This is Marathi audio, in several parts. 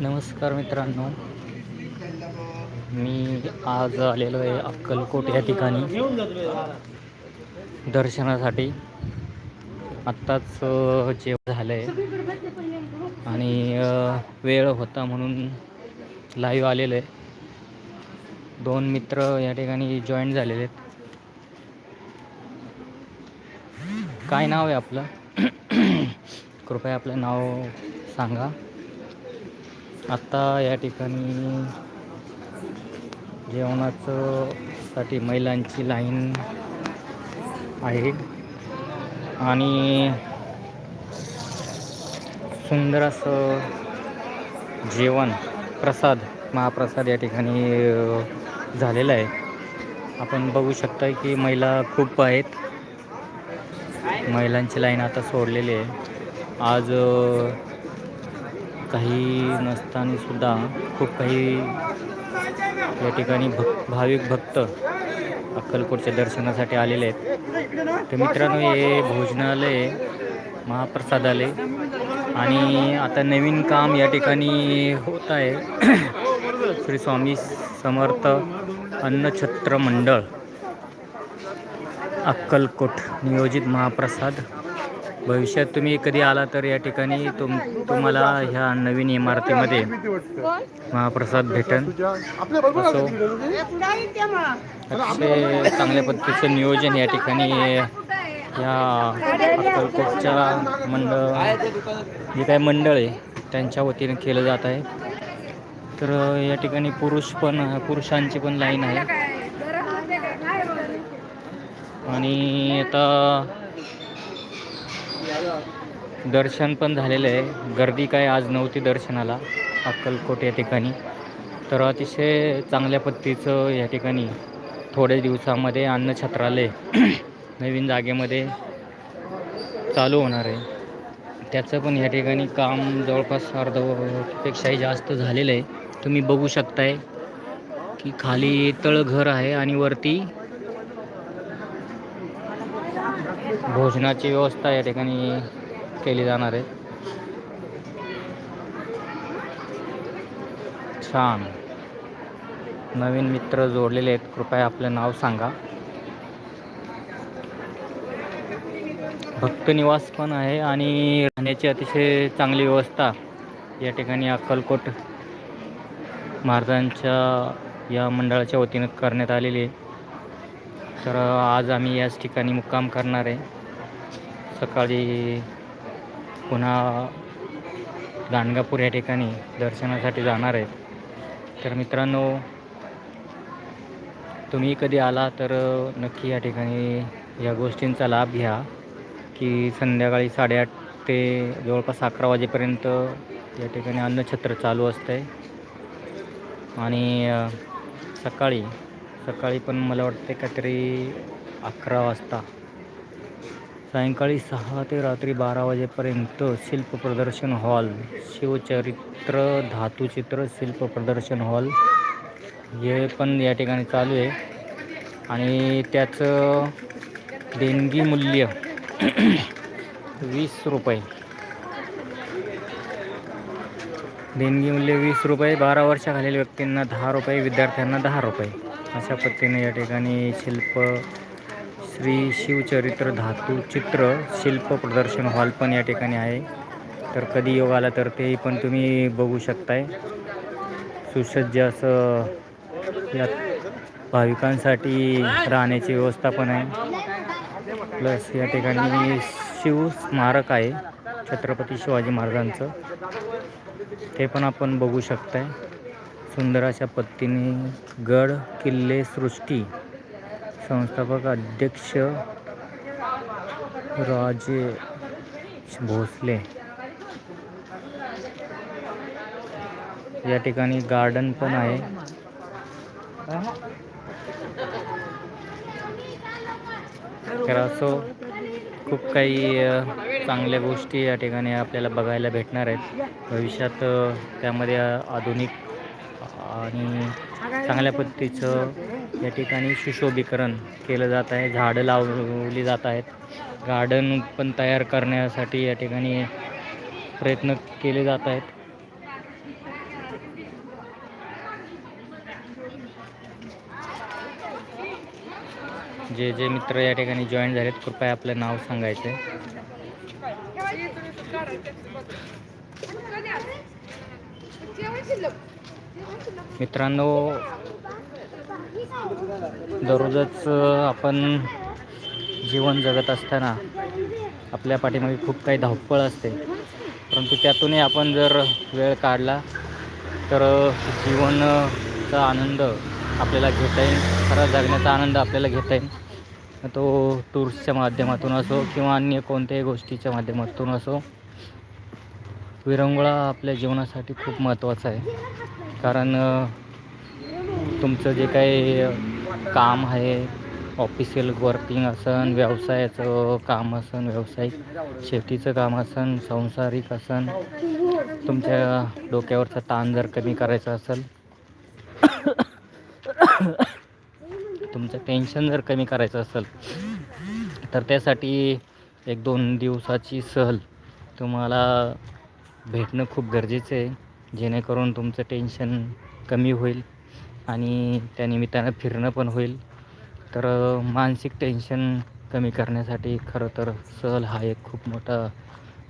नमस्कार मित्रांनो. मी आज आलेलो आहे अक्कलकोट या ठिकाणी. दर्शनासाठी. आत्ताच जेवण झालं आहे आणि वेळ होता म्हणून लाईव्ह आलेलं आहे. दोन मित्र या ठिकाणी जॉईन झालेले आहेत. काय नाव आहे आपलं? कृपया आपलं नाव सांगा. आत्ता या ठिकाणी जेवणाचं साठी महिलांची लाईन आहे आणि सुंदर असं जेवण प्रसाद महाप्रसाद या ठिकाणी झालेला आहे. आपण बघू शकता की महिला खूप आहेत. महिलांची लाईन आता सोडलेली आहे. आज काही नसताना सुद्धा खूप काही या ठिकाणी भक् भाविक भक्त अक्कलकोटच्या दर्शनासाठी आलेले आहेत. तर मित्रांनो हे भोजनालय महाप्रसादालय आणि आता नवीन काम या ठिकाणी होत आहे. श्री स्वामी समर्थ अन्नछत्र मंडळ अक्कलकोट नियोजित महाप्रसाद. भविष्यात तुम्ही कधी आला तर या ठिकाणी तुम तुम्हाला ह्या नवीन इमारतीमध्ये महाप्रसाद भेटन असो. अतिशय चांगल्या पद्धतीचं नियोजन या ठिकाणी या अक्कलकोटच्या मंडळ जे काय मंडळ आहे त्यांच्या वतीने केलं जात आहे. तर या ठिकाणी पुरुष पण पुरुषांची पण लाईन आहे. आणि आता दर्शन पण झालेलं आहे. गर्दी काय आज नव्हती दर्शनाला अक्कलकोट या ठिकाणी. तर अतिशय चांगल्या पद्धतीचं या ठिकाणी थोड्या दिवसामध्ये अन्नछत्रालय नवीन जागेमध्ये चालू होणार आहे. त्याचं पण या ठिकाणी काम जवळपास अर्धपेक्षाही जास्त झालेलं आहे. तुम्ही बघू शकताय की खाली तळघर आहे आणि वरती भोजनाची व्यवस्था या ठिकाणी केली जाणार आहे. छान. नवीन मित्र जोडलेले आहेत. कृपया आपलं नाव सांगा. भक्त निवास पण आहे आणि राहण्याची अतिशय चांगली व्यवस्था या ठिकाणी अक्कलकोट महाराजांच्या या मंडळाच्या वतीनं करण्यात आलेली आहे. तर आज आम्ही याच ठिकाणी मुक्काम करणार आहे. सकाळी पुन्हा गाणगापूर या ठिकाणी दर्शनासाठी जाणार आहे. तर मित्रांनो तुम्ही कधी आला तर नक्की या ठिकाणी या गोष्टींचा लाभ घ्या. की संध्याकाळी साडेआठ ते जवळपास अकरा वाजेपर्यंत या ठिकाणी अन्नछत्र चालू असतं आहे आणि सकाळी सकाळी पण मला वाटते काहीतरी अकरा वाजता सायंकाळी सहा ते रात्री बारा वाजेपर्यंत शिल्प प्रदर्शन हॉल शिवचरित्र धातुचित्र शिल्प प्रदर्शन हॉल हे पण या ठिकाणी चालू आहे. आणि त्याचं देणगी मूल्य वीस रुपये. देणगी मूल्य वीस रुपये बारा वर्षाखालील व्यक्तींना दहा रुपये विद्यार्थ्यांना दहा रुपये. अशा पद्धतीने या ठिकाणी शिल्प श्री शिवचरित्र धातू चित्र शिल्प प्रदर्शन हॉल पण या ठिकाणी आहे. तर कधी योग आला तर तेही पण तुम्ही बघू शकताय. सुसज्ज असं यात भाविकांसाठी राहण्याची व्यवस्था पण आहे. प्लस या ठिकाणी शिव स्मारक आहे छत्रपती शिवाजी महाराजांचं. ते पण आपण बघू शकताय. सुंदर अशा पत्तीने गड किल्ले सृष्टी. संस्थापक अध्यक्ष राजे भोसले. या ठिकाणी गार्डन पण आहे. तर असो खूप काही चांगल्या गोष्टी या ठिकाणी आपल्याला बघायला भेटणार आहेत. भविष्यात त्यामध्ये आधुनिक आणि चांगल्या पद्धतीचं या ठिकाणी सुशोभीकरण केलं जात आहे. झाडं लावली जात आहेत. गार्डन पण तयार करण्यासाठी या ठिकाणी प्रयत्न केले जात आहेत. जे जे मित्र या ठिकाणी जॉईन झालेत कृपया आपलं नाव सांगायचं आहे. मित्रांनो दररोजच आपण जीवन जगत असताना आपल्या पाठीमागे खूप काही धावपळ असते. परंतु त्यातूनही आपण जर वेळ काढला तर जीवनाचा आनंद आपल्याला घेता येईल. खरा जगण्याचा आनंद आपल्याला घेता येईल. तो टूर्सच्या माध्यमातून असो किंवा अन्य कोणत्याही गोष्टीच्या माध्यमातून असो विरंगुळा आपल्या जीवनासाठी खूप महत्त्वाचा आहे. कारण तुमचं जे काही काम आहे ऑफिशियल वर्किंग असन व्यवसायाचं काम असन व्यावसायिक शेतीचं काम असन संसारिक असन तुमच्या डोक्यावरचा ताण जर कमी करायचा असेल टेन्शन जर कमी करायचं असेल तर त्यासाठी एक दोन दिवसाची सहल तुम्हाला भेटणं खूप गरजेचं आहे. जेणेकरून तुमचं टेन्शन कमी होईल आणि त्यानिमित्तानं फिरणं पण होईल. तर मानसिक टेन्शन कमी करण्यासाठी खरं तर सहल हा एक खूप मोठा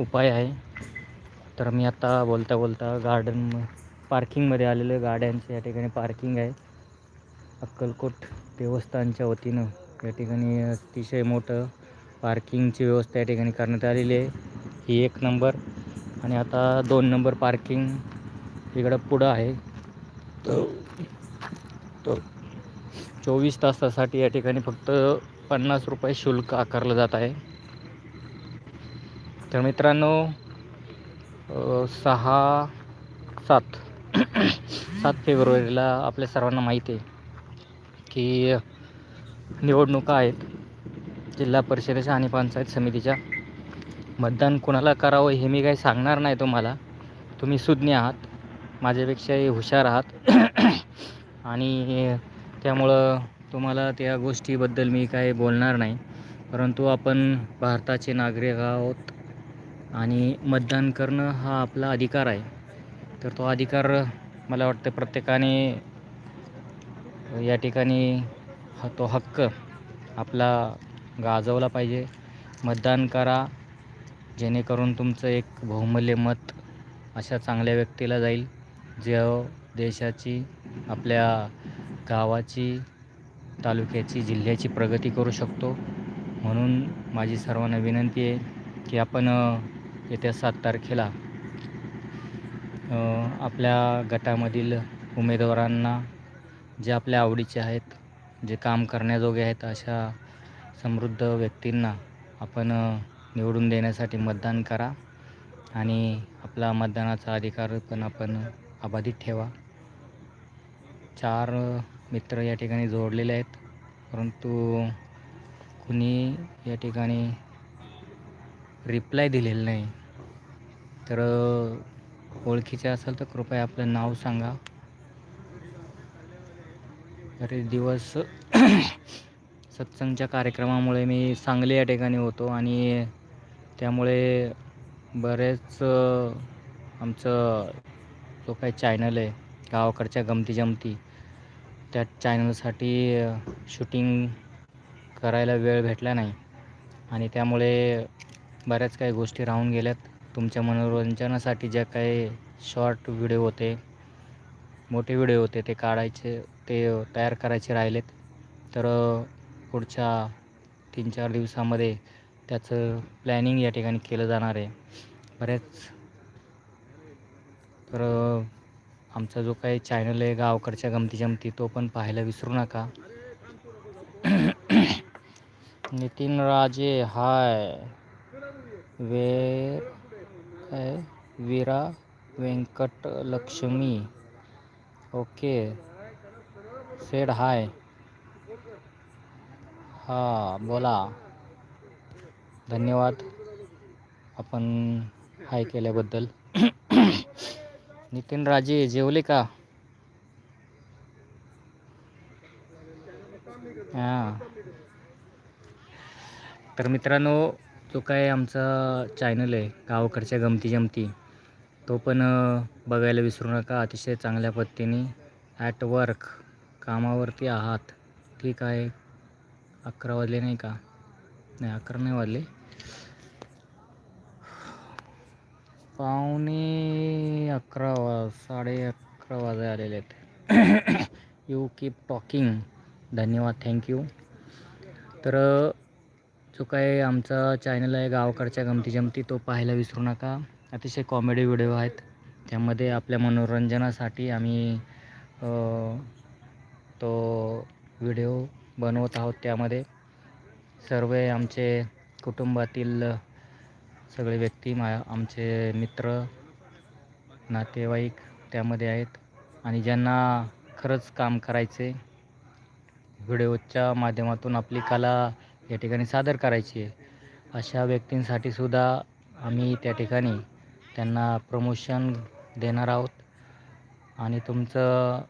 उपाय आहे. तर मी आता बोलता बोलता गार्डन पार्किंगमध्ये आलेलं गाड्यांचं या ठिकाणी पार्किंग आहे. अक्कलकोट देवस्थानच्या वतीनं या ठिकाणी अतिशय मोठं पार्किंगची व्यवस्था या ठिकाणी करण्यात आलेली आहे. ही एक नंबर आणि आता दोन नंबर पार्किंग इकडं पुढं आहे. तर तर चोवीस तासासाठी या ठिकाणी फक्त पन्नास रुपये शुल्क आकारलं जात आहे. तर मित्रांनो सहा सात सात फेब्रुवारीला आपल्या सर्वांना माहिती आहे. की निवडणुका आहेत. जिल्हा परिषदेच्या आणि पंचायत समितीच्या. मतदान कोणाला करावं हे मी काही सांगणार नाही तुम्हाला. तुम्ही सुज्ञ आहात. माझ्यापेक्षाही हुशार आहात. आणि त्यामुळं तुम्हाला त्या गोष्टीबद्दल मी काही बोलणार नाही. परंतु आपण भारताचे नागरिक आहोत. आणि मतदान करणं हा आपला अधिकार आहे. तर तो अधिकार मला वाटतं प्रत्येकाने या ठिकाणी तो हक्क आपला गाजवला पाहिजे. मतदान करा जेणेकरून तुमचं एक बहुमूल्य मत अशा चांगल्या व्यक्तीला जाईल जो हो देशाची आपल्या गावाची तालुक्याची जिल्ह्याची प्रगती करू शकतो. म्हणून माझी सर्वांना विनंती आहे की आपण येत्या सात तारखेला आपल्या गटामधील उमेदवारांना जे आपल्या आवडीचे आहेत जे काम करण्याजोगे आहेत अशा समृद्ध व्यक्तींना आपण निवडून देण्यासाठी मतदान करा आणि आपला मतदानाचा अधिकार पण आपण अबाधित ठेवा. चार मित्र या ठिकाणी जोडलेले आहेत परंतु कुणी या ठिकाणी रिप्लाय दिलेला नाही. तर ओळखीचे असेल तर कृपया आपलं नाव सांगा. अरे दिवस सत्संगच्या कार्यक्रमामुळे मी सांगली या ठिकाणी होतो आणि त्यामुळे बरेच आमचं जो काही चॅनल आहे गावाकडच्या गमती जमती त्या चॅनलसाठी शूटिंग करायला वेळ भेटला नाही. आणि त्यामुळे बऱ्याच काही गोष्टी राहून गेल्यात. तुमच्या मनोरंजनासाठी ज्या काही शॉर्ट व्हिडिओ होते मोठे व्हिडिओ होते ते काढायचे ते तयार करायचे राहिलेत. तर पुढच्या तीन चार दिवसामध्ये त्याचं प्लॅनिंग या ठिकाणी केलं जाणार आहे. बऱ्याच तर आमचा जो काही चॅनल आहे गावकडच्या गमती जमती तो पण पाहायला विसरू नका. नितीन राजे हाय. वे काय Veera Venkat Lakshmi okay said hi. हां बोला. धन्यवाद. आपण हाय केल्याबद्दल. नितीन राजे जेवले का? हां. तर मित्रांनो जो काय आमचा चॅनल आहे गावाकडच्या गमती जमती तो पण बघायला विसरू नका. अतिशय चांगल्या पद्धतीने ॲट वर्क कामावरती आहात. ठीक आहे. अकरा वाजले नाही का? नाही अकरा नाही वाजले. पावणे अकरा वा साडे अकरा वाजे आलेले आहेत. यू कीप टॉकिंग धन्यवाद. थँक्यू तर जो काय आमचा चॅनल आहे गावाकडच्या गमती जमती तो पाहायला विसरू नका. अतिशय कॉमेडी व्हिडिओ आहेत. त्यामध्ये आपल्या मनोरंजनासाठी आम्ही तो व्हिडिओ बनवत आहोत त्यामध्ये. सर्व आमचे कुटुंबातील सगळे व्यक्ती मा आमचे मित्र नातेवाईक त्यामध्ये आहेत. आणि ज्यांना खरंच काम करायचे व्हिडिओच्या माध्यमातून आपली कला या ठिकाणी सादर करायची आहे. अशा व्यक्तींसाठी सुद्धा आम्ही त्या ठिकाणी त्यांना प्रमोशन देणार आहोत. आणि तुमचं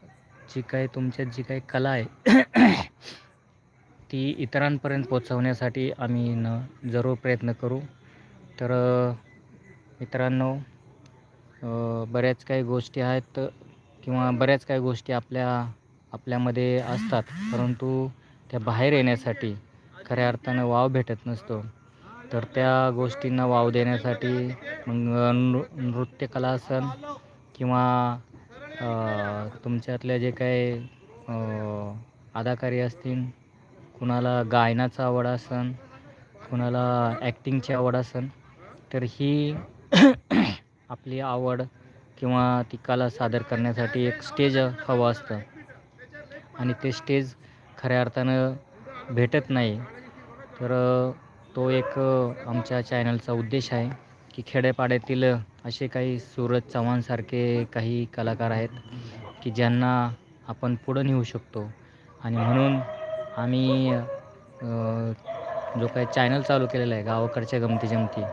जी काही तुमच्यात जी काही कला आहे ती इतरांपर्यंत पोचवण्यासाठी आम्ही न जरूर प्रयत्न करू. तर मित्रांनो बऱ्याच काही गोष्टी आहेत किंवा बऱ्याच काही गोष्टी आपल्या आपल्यामध्ये असतात. परंतु त्या बाहेर येण्यासाठी खऱ्या अर्थानं वाव भेटत नसतो. तर त्या गोष्टींना वाव देण्यासाठी मग नृ नृत्यकला असन किंवा तुमच्यातल्या जे काही अदाकारी असतील कुणाला गायनाचा आवड असन कुणाला ॲक्टिंगची आवड असन तर ही आपली आवड किंवा ती कला सादर करण्यासाठी एक स्टेज हवं असतं. आणि ते स्टेज खऱ्या अर्थानं भेटत नाही. तर तो एक आमच्या चॅनलचा उद्देश आहे की खेड्यापाड्यातील असे काही सूरज चव्हाणसारखे काही कलाकार आहेत की ज्यांना आपण पुढं नेऊ शकतो. आणि म्हणून आम्ही जो काही चॅनल चालू केलेला आहे गावाकडच्या गमती जमती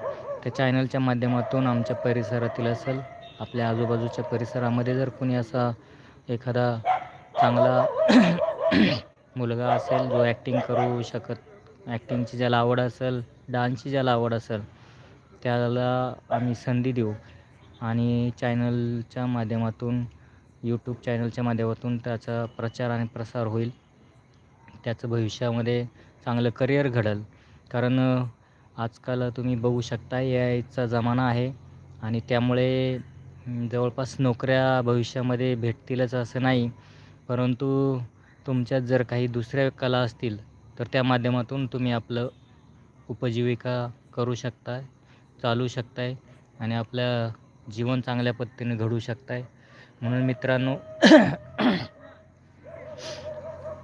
त्या चॅनलच्या माध्यमातून आमच्या परिसरातील असेल आपल्या आजूबाजूच्या परिसरामध्ये जर कोणी असा एखादा चांगला मुलगा असेल जो ॲक्टिंग करू शकत ॲक्टिंगची ज्याला आवड असेल डान्सची ज्याला आवड असेल त्याला आम्ही संधी देऊ. आणि चॅनलच्या माध्यमातून यूट्यूब चॅनलच्या माध्यमातून त्याचा प्रचार आणि प्रसार होईल. त्याचं भविष्यामध्ये चांगलं करिअर घडेल. कारण आजकाल तुम्ही बघू शकता ए आयचा जमाना आहे. आणि त्यामुळे जवळपास नोकऱ्या भविष्यामध्ये भेटतीलच असं नाही. परंतु तुमच्यात जर काही दुसऱ्या कला असतील तर त्या माध्यमातून तुम्ही आपलं उपजीविका करू शकताय चालू शकताय आणि आपलं जीवन चांगल्या पद्धतीने घडू शकताय. म्हणून मित्रांनो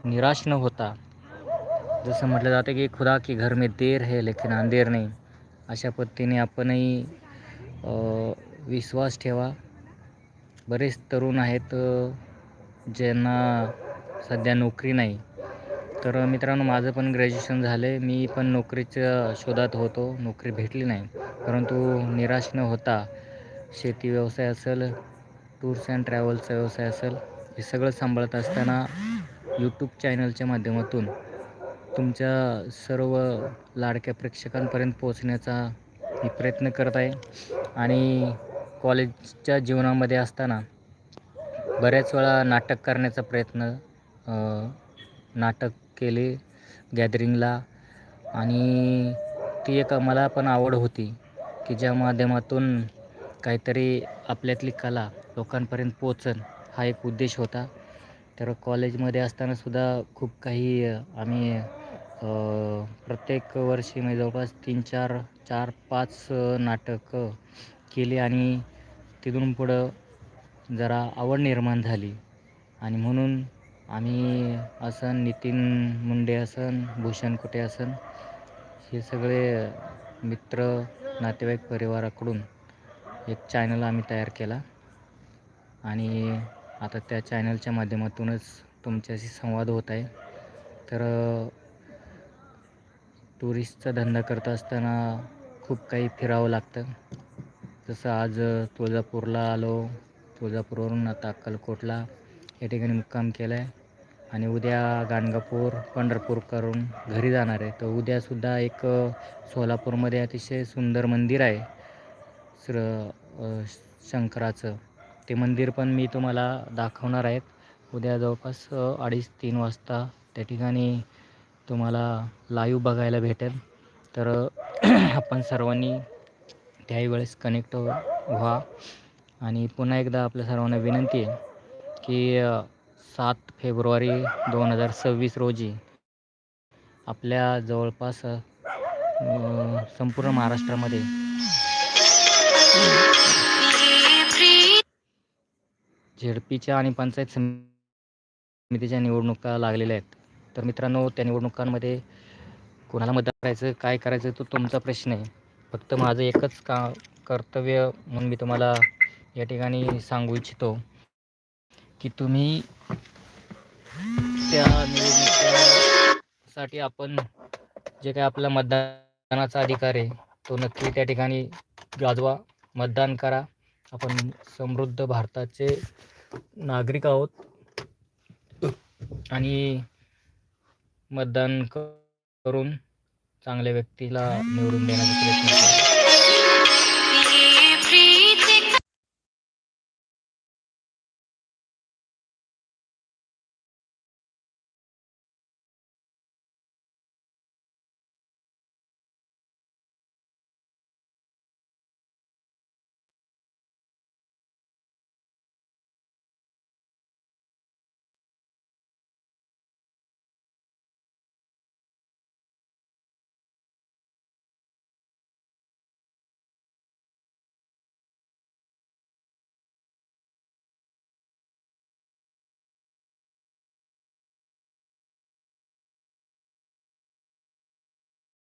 निराश न होता जसं म्हटलं जातं की खुदा की घर में देर है लेकिन अंधेर नाही. अशा पद्धतीने आपणही विश्वास ठेवा. बरेच तरुण आहेत ज्यांना सध्या नोकरी नाही. तर मित्रांनो माझं पण ग्रॅज्युएशन झालं आहे मी पण नोकरीच्या शोधात होतो. नोकरी भेटली नाही. परंतु निराश न होता शेती व्यवसाय असेल टूर्स अँड ट्रॅव्हल्सचा व्यवसाय असेल हे सगळं सांभाळत असताना यूट्यूब चॅनलच्या माध्यमातून तुमच्या सर्व लाडक्या प्रेक्षकांपर्यंत पोहोचण्याचा मी प्रयत्न करत आहे. आणि कॉलेजच्या जीवनामध्ये असताना बऱ्याच वेळा नाटक करण्याचा प्रयत्न नाटक केले गॅदरिंगला. आणि ती एक मला पण आवड होती की ज्या माध्यमातून काहीतरी आपल्यातली कला लोकांपर्यंत पोचन हा एक उद्देश होता. तर कॉलेजमध्ये असतानासुद्धा खूप काही आम्ही प्रत्येक वर्षी म्हणजे जवळपास तीन चार चार पाच नाटकं केली आणि तिथून पुढं जरा आवड निर्माण झाली. आणि म्हणून आम्ही असन नितीन मुंडे असन भूषण कुटे असन हे सगळे मित्र नातेवाईक परिवाराकडून एक चॅनल आम्ही तयार केला. आणि आता त्या चॅनलच्या माध्यमातूनच तुमच्याशी संवाद होत आहे. तर टुरिस्टचा धंदा करत असताना खूप काही फिरावं लागतं. जसं आज तुळजापूरला आलो. तुळजापूरवरून आता अक्कलकोटला या ठिकाणी मुक्काम केला आहे आणि उद्या गाणगापूर पंढरपूर करून घरी जाणार आहे. तर उद्यासुद्धा एक सोलापूरमध्ये अतिशय सुंदर मंदिर आहे. श्र शंकराचं. ते मंदिर पण मी तुम्हाला दाखवणार आहेत. उद्या जवळपास अडीच तीन वाजता त्या ठिकाणी तुम्हाला लाईव्ह बघायला भेटेल. तर आपण सर्वांनी त्याही वेळेस कनेक्ट व्हा. आणि पुन्हा एकदा आपल्या सर्वांना विनंती आहे की सात फेब्रुवारी दोन हजार सव्वीस रोजी आपल्या जवळपास संपूर्ण महाराष्ट्रामध्ये झेडपीच्या आणि पंचायत समितीच्या निवडणुका लागलेल्या आहेत. तर मित्रांनो त्या निवडणुकांमध्ये कोणाला मतदान करायचं काय करायचं तो तुमचा प्रश्न आहे. फक्त माझं एकच का कर्तव्य म्हणून मी तुम्हाला या ठिकाणी सांगू इच्छितो. की तुम्ही त्या निवडणुकीसाठी आपण जे काय आपला मतदानाचा अधिकार आहे तो नक्की त्या ठिकाणी गाजवा. मतदान करा. आपण समृद्ध भारताचे नागरिक आहोत. आणि मतदान करून चांगल्या व्यक्तीला निवडून देण्याचा प्रयत्न करा.